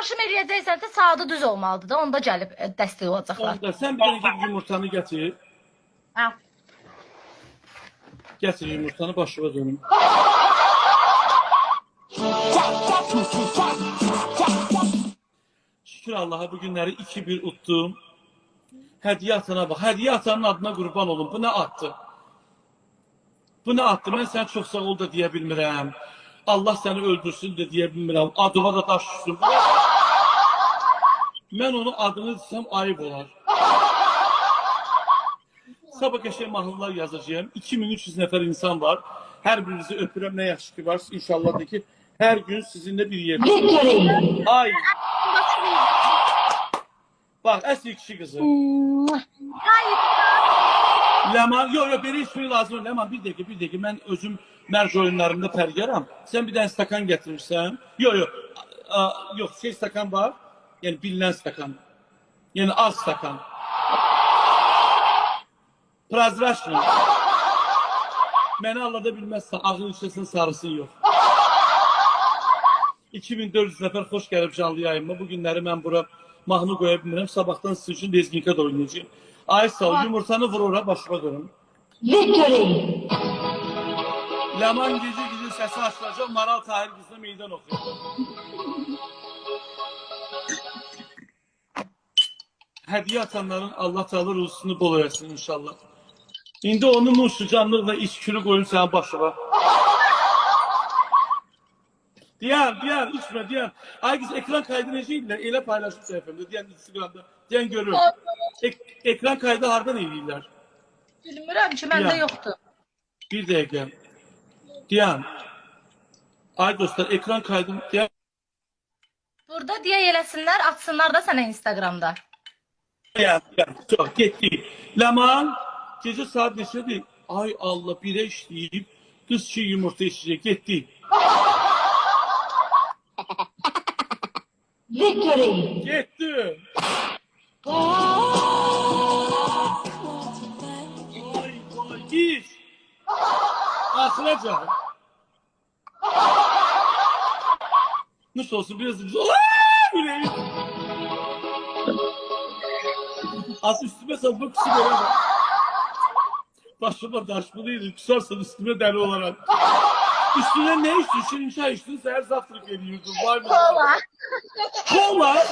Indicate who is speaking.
Speaker 1: paylaşım eləyəcəksənsə saatı düz olmalıdır da. Onda gəlib e, dəstək olacaqlar.
Speaker 2: Onda sen bir git yumurtanı getir.
Speaker 1: Ha.
Speaker 2: Getir yumurtanı başıma dönün. Şükür Allah'a bu günleri 2-1 uttum. Hediye atana bak. Hediye atanın adına kurban olun. Bu ne attı? Bu ne attı? Ben sen çok sağ ol da diye bilmirəm. Allah seni öldürsün de diye bilmirəm. Adıma da taş düşsün. Ben onun adını desem ayıp olar. Sabah qəşəng mahnılar yazacağım. 2300 nəfər insan var. Hər birinizi öpürəm. Nə yaxşı ki var. İnşallah da ki hər gün sizinlə bir.
Speaker 3: Victory!
Speaker 2: Ay. Bak əsl kişi kızı. Leman, yok yok beni ismi lazım. Leman bir dakika bir dakika. Ben özüm merc oyunlarında pergeram. Sen bir tane stakan getirirsen. Yok yok. Yok şey stakan var. Yani bilinen stakan. Yani az stakan. Prazraşlı. Beni Allah'da bilmezse ağın içerisinde sarısın yok. 2400 nəfər xoş gəlib canlı yayınıma. Bu günləri mən bura mahnı qoya bilmirəm. Sabahdan sizin üçün Lezginka da oynayacağım. Ay sağ ol. Yumurtanı vur ora başıma dönüm.
Speaker 3: Victory!
Speaker 2: Leman gece gece sesi açılacak. Maral Tahir kızına meydan okuyor. Hediye atanların Allah Teala ruzusunu bol etsin inşallah. İndi onun muşucanlıqla içkülü koyun sənin başına. Diyen, diyen, içme, diyen. Ay kız ekran kaydı neceydiler? Elə paylaşım səhifəmdə, Instagramda. Diyen görür. Ek, ekran kaydı hardan eləyirlər?
Speaker 1: Bilmirəm ki, məndə yoxdur.
Speaker 2: Bir dakika. Diyan. Ay dostlar ekran kaydım. Diyan.
Speaker 1: Burada deyə eləsinlər, atsınlar da sənə Instagramda.
Speaker 2: Çok gitti. Leman gece saat neçədir? Ay Allah birə işləyib qız çiğ yumurta içecek. Gitti.
Speaker 3: Victory!
Speaker 2: Gitti. Vay vay iş. Asılacak. Nasıl olsun biraz da Aa, böyle. Az üstüme salmak kişi göremem. Başıma taşmalıydı. Kusarsan üstüme deli olarak. Üstüne ne içtin? Şirin çay içtin. Seher zaflık ediyordun. Vay be.
Speaker 1: Kola.
Speaker 2: Kola.